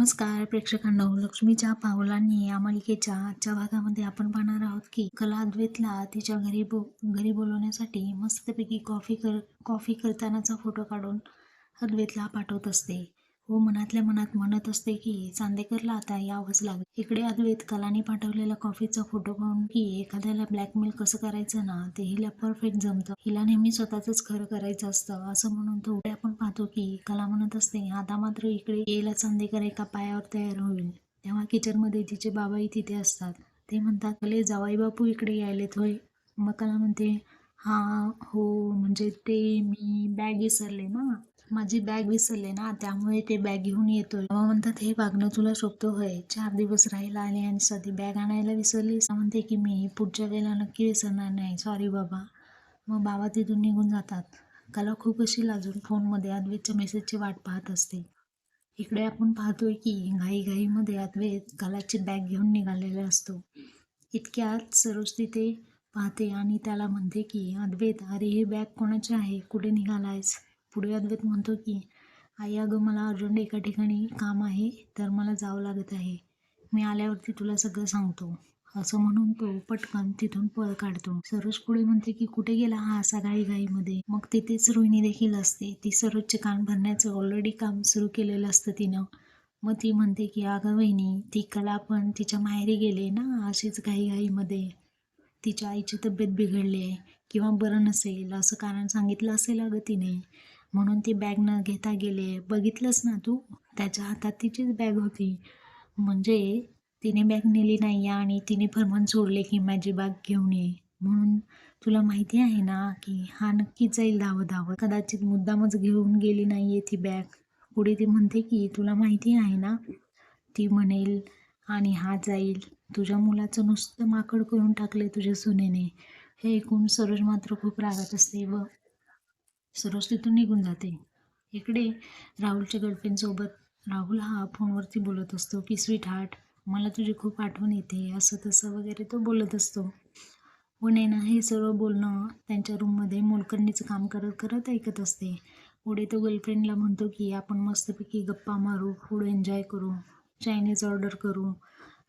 नमस्कार प्रेक्षकांनो. लक्ष्मीच्या पावलांनी या मालिकेच्या आजच्या भागामध्ये आपण पाहणार आहोत की कलाद्वेतला तिच्या घरी बो घरी बोलवण्यासाठी मस्तपैकी कॉफी कर कॉफी करतानाचा फोटो काढून अद्वेतला पाठवत असते. व मनातल्या मनात म्हणत असते की चांदेकरला आता यावंच लागेल. इकडे अद्वैत कलाने पाठवलेला कॉफीचा फोटो पाहून की एखाद्याला ब्लॅकमेल कसं करायचं ना ते हिला परफेक्ट जमतं. हिला नेहमी स्वतःच खरं करायचं असतं. असं म्हणून तो पुढे आपण पाहतो की कला म्हणत असते आता मात्र इकडे येला चांदेकर एका पायावर तयार होईल. तेव्हा किचनमध्ये तिचे बाबाही तिथे असतात. ते म्हणतात कले जावाई बापू इकडे यायलेत होय. मग कला म्हणते हा हो म्हणजे ते मी बॅग विसरले ना. माझी बॅग विसरले ना त्यामुळे ते बॅग घेऊन येतोय. बाबा म्हणतात हे वागणं तुला शोभतो होय. चार दिवस राहायला आले आणि साधी बॅग आणायला विसरलीस म्हणते की मी पुढच्या वेळेला नक्की विसरणार नाही. सॉरी बाबा. मग बाबा तिथून निघून जातात. कला खूप अशी लाजून फोनमध्ये अद्वैतच्या मेसेजची वाट पाहत असते. इकडे आपण पाहतोय की घाईघाईमध्ये अद्वैत कलाची बॅग घेऊन निघालेला असतो. इतक्यात सरोज तिथे पाहते आणि त्याला म्हणते की अद्वैत अरे ही बॅग कोणाची आहे? कुठे निघालायस? पुढे अद्वैत म्हणतो की आई अगं मला अर्जंट एका ठिकाणी काम आहे तर मला जावं लागत आहे. मी आल्यावरती तुला सगळं सांगतो. असं म्हणून तो पटकन तिथून पळ काढतो. सरोज पुढे म्हणते की कुठे गेला हा असा घाईघाईमध्ये? मग तिथेच रोहिणी देखील असते. ती सरोजचे कान भरण्याचं ऑलरेडी काम सुरू केलेलं असतं तिनं. मग ती म्हणते की अगं वहिनी ती कला पण तिच्या माहेरी गेले ना अशीच घाईघाईमध्ये. तिच्या आईची तब्येत बिघडली आहे. किंवा बरं नसेल असं कारण सांगितलं असेल अगं तिने. म्हणून ती बॅग न घेता गेले. बघितलंस ना तू? त्याच्या हातात तिचीच बॅग होती. म्हणजे तिने बॅग नेली नाही आणि तिने फरमान सोडले की माझी बॅग घेऊन ये. म्हणून तुला माहिती आहे ना की हा नक्कीच जाईल धावत धावत कदाचित मुद्दामच घेऊन गेली नाही आहे ती बॅग पुढे ती म्हणते की तुला माहिती आहे ना? ती म्हणेल आणि हा जाईल. तुझ्या मुलाचं नुसतं माकड करून टाकले तुझ्या सुनेने. हे ऐकून सरोज मात्र खूप रागात असते व सरोज तिथून निघून जाते. इकडे राहुलच्या गर्लफ्रेंडसोबत राहुल हा फोनवरती बोलत असतो की स्वीट हार्ट मला तुझी खूप आठवण येते. असं तसं वगैरे तो बोलत असतो. व नैना हे सर्व बोलणं त्यांच्या रूममध्ये मोलकरणीचं काम करत करत ऐकत असते. पुढे तो गर्लफ्रेंडला म्हणतो की आपण मस्तपैकी गप्पा मारू फूड एन्जॉय करू चायनीज ऑर्डर करू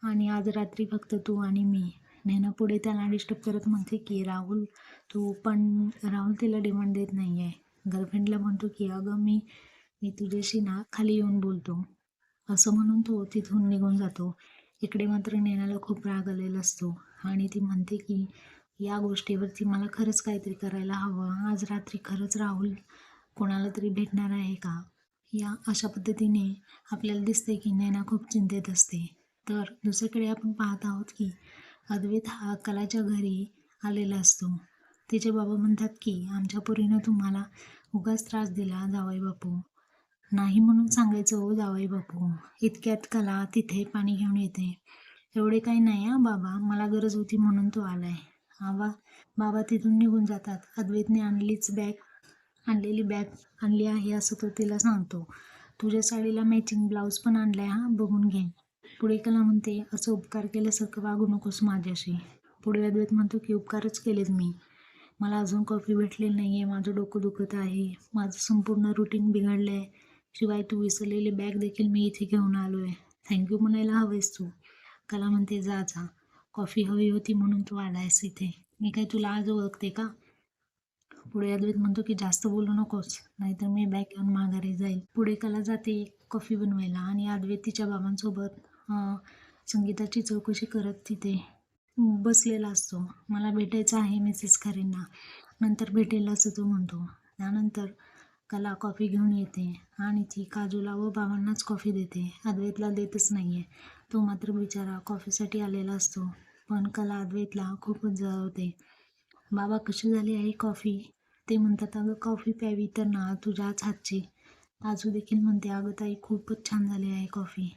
आणि आज रात्री फक्त तू आणि मी. नैना पुढे त्याला डिस्टर्ब करत म्हणते की राहुल तू पण राहुल तिला डिमांड देत नाही आहे गर्लफ्रेंडला म्हणतो की अगं मी मी तुझ्याशी ना खाली येऊन बोलतो. असं म्हणून तो तिथून निघून जातो. इकडे मात्र नैनाला खूप राग आलेला असतो आणि ती म्हणते की या गोष्टीवरती मला खरंच काहीतरी करायला हवं. आज रात्री खरंच राहुल कोणाला तरी भेटणार आहे का? या अशा पद्धतीने आपल्याला दिसते की नैना खूप चिंतेत असते. तर दुसरीकडे आपण पाहत आहोत की अद्वैत हा कलाच्या घरी आलेला असतो. तिचे बाबा म्हणतात की आमच्या पोरीनं तुम्हाला उगाच त्रास दिला जावाई बापू. नाही म्हणून सांगायचं हो जावाई बापू इतक्यात कला तिथे पाणी घेऊन येते. एवढे काही नाही हा बाबा मला गरज होती म्हणून तो आलाय. आवा बाबा तिथून निघून जातात. अद्वैतने आणलीच बॅग आणलेली बॅग आणली आहे असं तो तिला सांगतो. तुझ्या साडीला मॅचिंग ब्लाऊज पण आणलाय हा? बघून घे. पुढे कला म्हणते असं उपकार केल्यासारखं वागू नकोस माझ्याशी. पुढे अद्वैत म्हणतो की उपकारच केलेत मी. मला अजून कॉफी भेटलेली नाही आहे माझं डोकं दुखत आहे. माझं संपूर्ण रुटीन बिघडलं आहे शिवाय तू विसरलेली बॅग देखील मी इथे घेऊन आलो आहे थँक्यू म्हणायला हवेस तू. कला म्हणते जा जा. कॉफी हवी होती म्हणून तू आलायस इथे. मी काय तुला आज ओळखते का? पुढे अद्वैत म्हणतो की जास्त बोलू नकोस. नाहीतर मी बॅग घेऊन माघारी जाईल. पुढे कला जाते कॉफी बनवायला आणि अद्वैत तिच्या बाबांसोबत संगीताची चौकशी करत तिथे बसलेला असतो. मला भेटायचं आहे मिसेस खरेंना. नंतर भेटेल असं तो म्हणतो. त्यानंतर कला कॉफी घेऊन येते आणि ती काजूला व बाबांनाच कॉफी देते. अद्वैतला देतच नाही आहे तो मात्र बिचारा कॉफीसाठी आलेला असतो. पण कला अद्वैतला खूपच जळवते. बाबा कशी झाली आहे कॉफी? ते म्हणतात अगं कॉफी प्यावी तर ना तुझ्याच हातची. काजू देखील म्हणते अगं ताई खूपच छान झाली आहे कॉफी.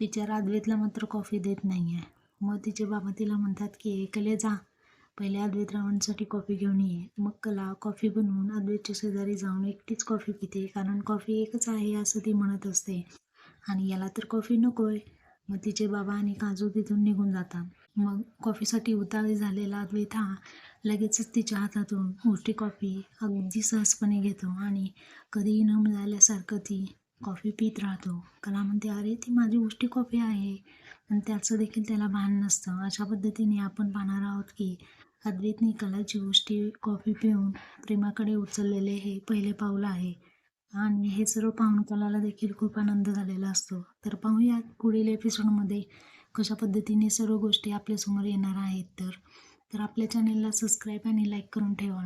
बिचारा अद्वैतला मात्र कॉफी देत नाही आहे मग तिचे बाबा तिला म्हणतात की एकले जा. पहिले अद्वैत रावणसाठी कॉफी घेऊन ये. मग कला कॉफी बनवून अद्वैतच्या शेजारी जाऊन एकटीच कॉफी पिते कारण कॉफी एकच आहे असं ती म्हणत असते. आणि याला तर कॉफी नको आहे मग तिचे बाबा आणि काजू तिथून निघून जातात. मग कॉफीसाठी उतावी झालेला अद्वैत हा लगेचच तिच्या हातातून मोठी कॉफी अगदी सहजपणे घेतो आणि कधीही न मिळाल्यासारखं ती कॉफी पित राहतो. कला म्हणते अरे ती माझी गोष्टी कॉफी आहे. आणि त्याचं देखील त्याला भान नसतं. अशा पद्धतीने आपण पाहणार आहोत की अद्वैतने कलाची गोष्टी कॉफी पिऊन प्रेमाकडे उचललेले हे पहिले पाऊल आहे. आणि हे सर्व पाहून कलाला देखील खूप आनंद झालेला असतो. तर पाहूया पुढील एपिसोडमध्ये कशा पद्धतीने सर्व गोष्टी आपल्यासमोर येणार आहेत. तर तर आपल्या चॅनेलला सबस्क्राईब आणि लाईक करून ठेवा.